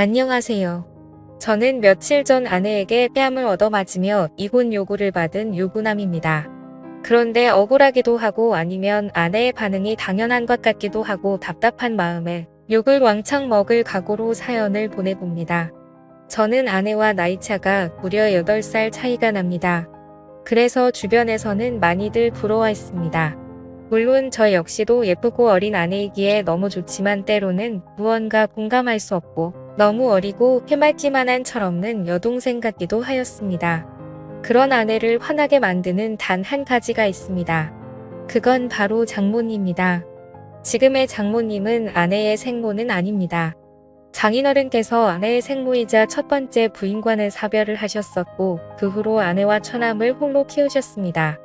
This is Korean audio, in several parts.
안녕하세요. 저는 며칠 전 아내에게 뺨을 얻어맞으며 이혼 요구를 받은 유부남입니다. 그런데 억울하기도 하고 아니면 아내의 반응이 당연한 것 같기도 하고 답답한 마음에 욕을 왕창 먹을 각오로 사연을 보내봅니다. 저는 아내와 나이차가 무려 8살 차이가 납니다. 그래서 주변에서는 많이들 부러워했습니다. 물론 저 역시도 예쁘고 어린 아내이기에 너무 좋지만 때로는 무언가 공감할 수 없고 너무 어리고 해맑기만한 철없는 여동생 같기도 하였습니다. 그런 아내를 화나게 만드는 단 한 가지가 있습니다. 그건 바로 장모님입니다. 지금의 장모님은 아내의 생모는 아닙니다. 장인어른께서 아내의 생모이자 첫 번째 부인과는 사별을 하셨었고 그 후로 아내와 처남을 홀로 키우셨습니다.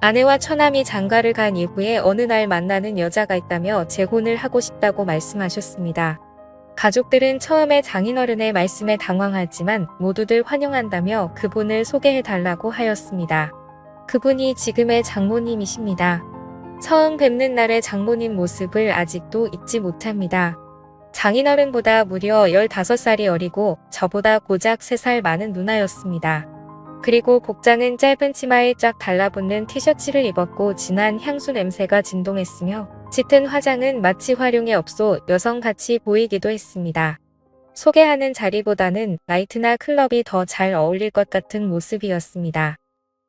아내와 처남이 장가를 간 이후에 어느 날 만나는 여자가 있다며 재혼을 하고 싶다고 말씀하셨습니다. 가족들은 처음에 장인어른의 말씀에 당황하지만 모두들 환영한다며 그분을 소개해달라고 하였습니다. 그분이 지금의 장모님이십니다. 처음 뵙는 날의 장모님 모습을 아직도 잊지 못합니다. 장인어른보다 무려 15살이 어리고 저보다 고작 3살 많은 누나였습니다. 그리고 복장은 짧은 치마에 쫙 달라붙는 티셔츠를 입었고 진한 향수 냄새가 진동했으며 짙은 화장은 마치 활용에 없어 여성같이 보이기도 했습니다. 소개하는 자리보다는 나이트나 클럽이 더 잘 어울릴 것 같은 모습이었습니다.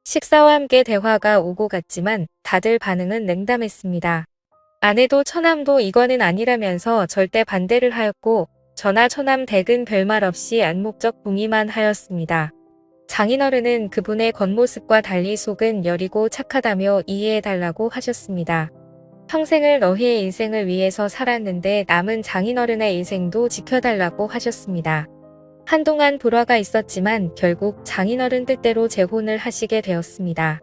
식사와 함께 대화가 오고 갔지만 다들 반응은 냉담했습니다. 아내도 처남도 이거는 아니라면서 절대 반대를 하였고 저나 처남 댁은 별말 없이 안목적 동의만 하였습니다. 장인어른은 그분의 겉모습과 달리 속은 여리고 착하다며 이해해달라고 하셨습니다. 평생을 너희의 인생을 위해서 살았는데 남은 장인어른의 인생도 지켜달라고 하셨습니다. 한동안 불화가 있었지만 결국 장인어른 뜻대로 재혼을 하시게 되었습니다.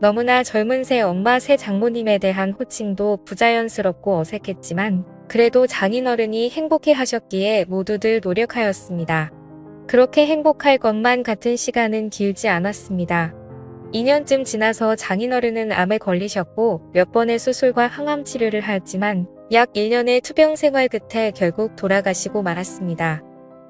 너무나 젊은 새 엄마 새 장모님에 대한 호칭도 부자연스럽고 어색했지만 그래도 장인어른이 행복해 하셨기에 모두들 노력하였습니다. 그렇게 행복할 것만 같은 시간은 길지 않았습니다. 2년쯤 지나서 장인어른은 암에 걸리셨고 몇 번의 수술과 항암 치료를 하였지만 약 1년의 투병 생활 끝에 결국 돌아가시고 말았습니다.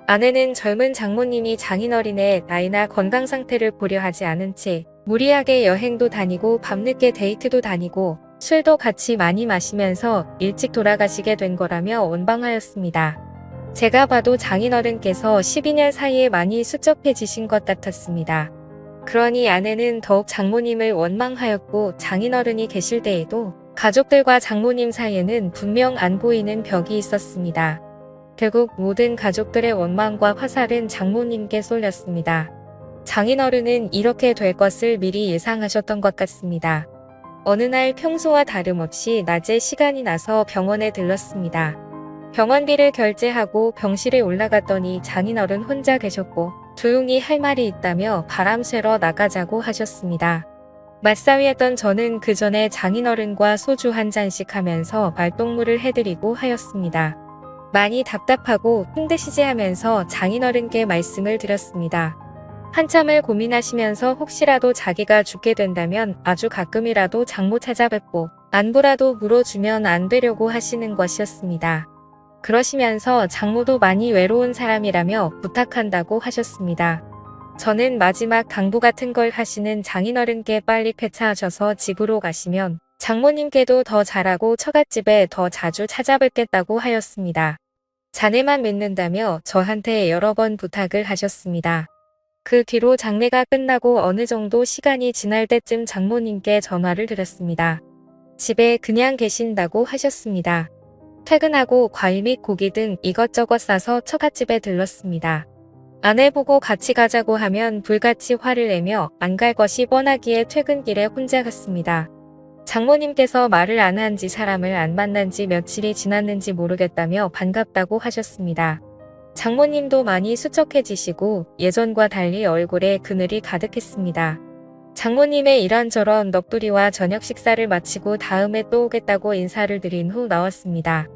아내는 젊은 장모님이 장인어린의 나이나 건강 상태를 고려하지 않은 채 무리하게 여행도 다니고 밤늦게 데이트도 다니고 술도 같이 많이 마시면서 일찍 돌아가시게 된 거라며 원방하였습니다. 제가 봐도 장인어른께서 12년 사이에 많이 수척해지신 것 같았습니다. 그러니 아내는 더욱 장모님을 원망하였고 장인어른이 계실 때에도 가족들과 장모님 사이에는 분명 안 보이는 벽이 있었습니다. 결국 모든 가족들의 원망과 화살은 장모님께 쏠렸습니다. 장인어른은 이렇게 될 것을 미리 예상하셨던 것 같습니다. 어느 날 평소와 다름없이 낮에 시간이 나서 병원에 들렀습니다. 병원비를 결제하고 병실에 올라갔더니 장인어른 혼자 계셨고 조용히 할 말이 있다며 바람 쐬러 나가자고 하셨습니다. 맞사위했던 저는 그 전에 장인어른과 소주 한 잔씩 하면서 말동무를 해드리고 하였습니다. 많이 답답하고 힘드시지 하면서 장인어른께 말씀을 드렸습니다. 한참을 고민하시면서 혹시라도 자기가 죽게 된다면 아주 가끔이라도 장모 찾아뵙고 안부라도 물어주면 안 되려고 하시는 것이었습니다. 그러시면서 장모도 많이 외로운 사람이라며 부탁한다고 하셨습니다. 저는 마지막 당부 같은 걸 하시는 장인어른께 빨리 쾌차하셔서 집으로 가시면 장모님께도 더 잘하고 처갓집에 더 자주 찾아뵙겠다고 하였습니다. 자네만 믿는다며 저한테 여러 번 부탁을 하셨습니다. 그 뒤로 장례가 끝나고 어느 정도 시간이 지날 때쯤 장모님께 전화를 드렸습니다. 집에 그냥 계신다고 하셨습니다. 퇴근하고 과일 및 고기 등 이것저것 싸서 처갓집에 들렀습니다. 아내 보고 같이 가자고 하면 불같이 화를 내며 안 갈 것이 뻔하기에 퇴근길에 혼자 갔습니다. 장모님께서 말을 안 한 지 사람을 안 만난 지 며칠이 지났는지 모르겠다며 반갑다고 하셨습니다. 장모님도 많이 수척해지시고 예전과 달리 얼굴에 그늘이 가득했습니다. 장모님의 이런저런 넋두리와 저녁 식사를 마치고 다음에 또 오겠다고 인사를 드린 후 나왔습니다.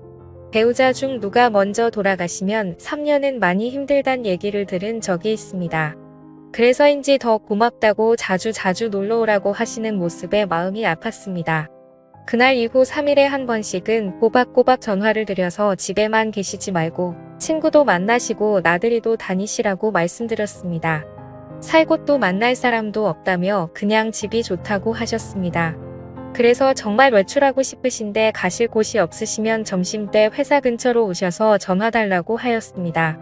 배우자 중 누가 먼저 돌아가시면 3년은 많이 힘들단 얘기를 들은 적이 있습니다. 그래서인지 더 고맙다고 자주 자주 놀러 오라고 하시는 모습에 마음이 아팠습니다. 그날 이후 3일에 한 번씩은 꼬박꼬박 전화를 드려서 집에만 계시지 말고 친구도 만나시고 나들이도 다니시라고 말씀드렸습니다. 살 곳도 만날 사람도 없다며 그냥 집이 좋다고 하셨습니다. 그래서 정말 외출하고 싶으신데 가실 곳이 없으시면 점심때 회사 근처로 오셔서 전화 달라고 하였습니다.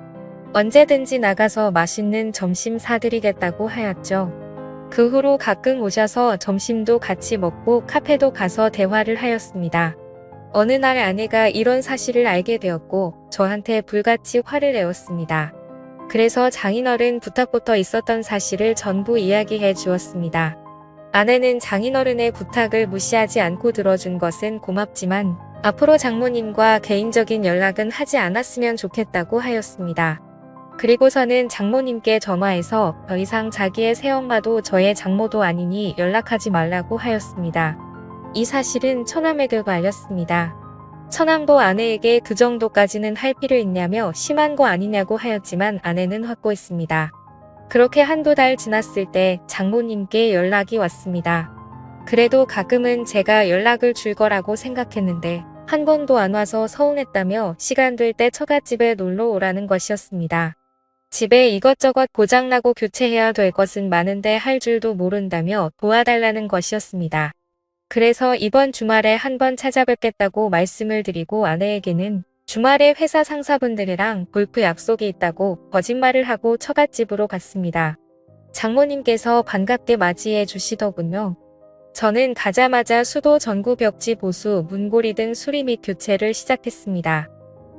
언제든지 나가서 맛있는 점심 사드리겠다고 하였죠. 그 후로 가끔 오셔서 점심도 같이 먹고 카페도 가서 대화를 하였습니다. 어느 날 아내가 이런 사실을 알게 되었고 저한테 불같이 화를 내었습니다. 그래서 장인어른 부탁부터 있었던 사실을 전부 이야기해 주었습니다. 아내는 장인어른의 부탁을 무시하지 않고 들어준 것은 고맙지만 앞으로 장모님과 개인적인 연락은 하지 않았으면 좋겠다고 하였습니다. 그리고서는 장모님께 전화해서 더 이상 자기의 새엄마도 저의 장모도 아니니 연락하지 말라고 하였습니다. 이 사실은 처남에게도 알렸습니다. 처남도 아내에게 그 정도까지는 할 필요 있냐며 심한 거 아니냐고 하였지만 아내는 확고했습니다. 그렇게 한두 달 지났을 때 장모님께 연락이 왔습니다. 그래도 가끔은 제가 연락을 줄 거라고 생각했는데 한 번도 안 와서 서운했다며 시간 될 때 처갓집에 놀러 오라는 것이었습니다. 집에 이것저것 고장나고 교체해야 될 것은 많은데 할 줄도 모른다며 도와달라는 것이었습니다. 그래서 이번 주말에 한번 찾아뵙겠다고 말씀을 드리고 아내에게는 주말에 회사 상사분들이랑 골프 약속이 있다고 거짓말을 하고 처갓집으로 갔습니다. 장모님께서 반갑게 맞이해 주시더군요. 저는 가자마자 수도 전구 벽지 보수, 문고리 등 수리 및 교체를 시작했습니다.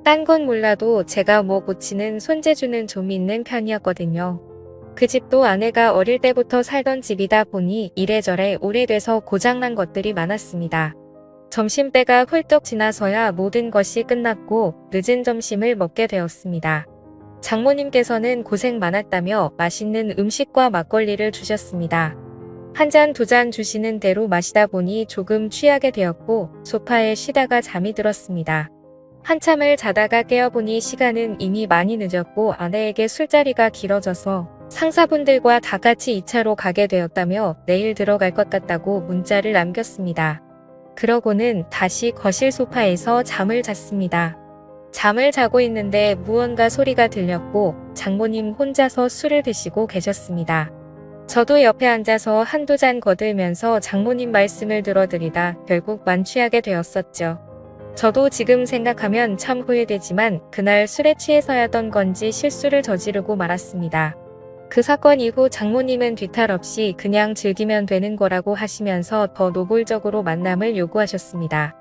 딴 건 몰라도 제가 뭐 고치는 손재주는 좀 있는 편이었거든요. 그 집도 아내가 어릴 때부터 살던 집이다 보니 이래저래 오래돼서 고장난 것들이 많았습니다. 점심때가 훌쩍 지나서야 모든 것이 끝났고 늦은 점심을 먹게 되었습니다. 장모님께서는 고생 많았다며 맛있는 음식과 막걸리를 주셨습니다. 한 잔두잔 주시는 대로 마시다 보니 조금 취하게 되었고 소파에 쉬다가 잠이 들었습니다. 한참을 자다가 깨어보니 시간은 이미 많이 늦었고 아내에게 술자리가 길어져서 상사분들과 다 같이 2차로 가게 되었다며 내일 들어갈 것 같다고 문자를 남겼습니다. 그러고는 다시 거실 소파에서 잠을 잤습니다. 잠을 자고 있는데 무언가 소리가 들렸고 장모님 혼자서 술을 드시고 계셨습니다. 저도 옆에 앉아서 한두 잔 거들면서 장모님 말씀을 들어드리다 결국 만취하게 되었었죠. 저도 지금 생각하면 참 후회되지만 그날 술에 취해서였던 건지 실수를 저지르고 말았습니다. 그 사건 이후 장모님은 뒤탈 없이 그냥 즐기면 되는 거라고 하시면서 더 노골적으로 만남을 요구하셨습니다.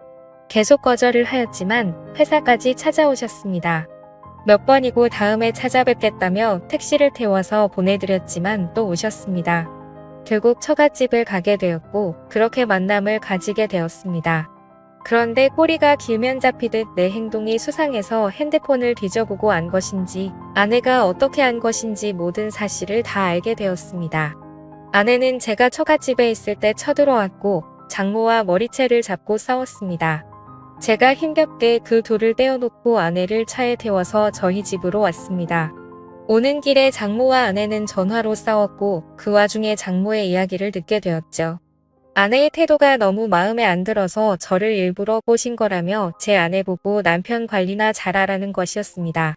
계속 거절을 하였지만 회사까지 찾아오셨습니다. 몇 번이고 다음에 찾아뵙겠다며 택시를 태워서 보내드렸지만 또 오셨습니다. 결국 처갓집을 가게 되었고 그렇게 만남을 가지게 되었습니다. 그런데 꼬리가 길면 잡히듯 내 행동이 수상해서 핸드폰을 뒤져보고 안 것인지 아내가 어떻게 한 것인지 모든 사실을 다 알게 되었습니다. 아내는 제가 처갓집에 있을 때 쳐들어왔고 장모와 머리채를 잡고 싸웠습니다. 제가 힘겹게 그 돌을 떼어놓고 아내를 차에 태워서 저희 집으로 왔습니다. 오는 길에 장모와 아내는 전화로 싸웠고 그 와중에 장모의 이야기를 듣게 되었죠. 아내의 태도가 너무 마음에 안 들어서 저를 일부러 꼬신 거라며 제 아내 보고 남편 관리나 잘하라는 것이었습니다.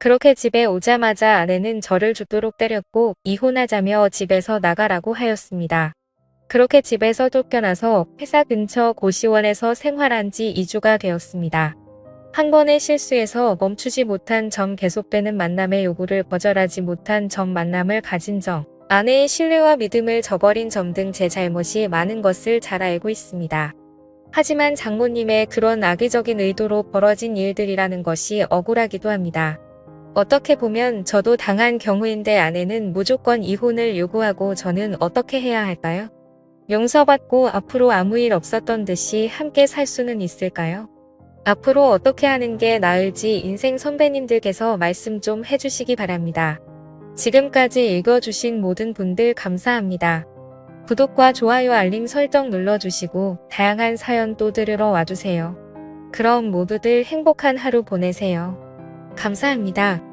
그렇게 집에 오자마자 아내는 저를 죽도록 때렸고 이혼하자며 집에서 나가라고 하였습니다. 그렇게 집에서 쫓겨나서 회사 근처 고시원에서 생활한 지 2주가 되었습니다. 한 번의 실수에서 멈추지 못한 점 계속되는 만남의 요구를 거절하지 못한 점 만남을 가진 점 아내의 신뢰와 믿음을 저버린 점 등 제 잘못이 많은 것을 잘 알고 있습니다. 하지만 장모님의 그런 악의적인 의도로 벌어진 일들이라는 것이 억울하기도 합니다. 어떻게 보면 저도 당한 경우인데 아내는 무조건 이혼을 요구하고 저는 어떻게 해야 할까요? 용서받고 앞으로 아무 일 없었던 듯이 함께 살 수는 있을까요? 앞으로 어떻게 하는 게 나을지 인생 선배님들께서 말씀 좀 해주시기 바랍니다. 지금까지 읽어주신 모든 분들 감사합니다. 구독과 좋아요 알림 설정 눌러주시고 다양한 사연 또 들으러 와주세요. 그럼 모두들 행복한 하루 보내세요. 감사합니다.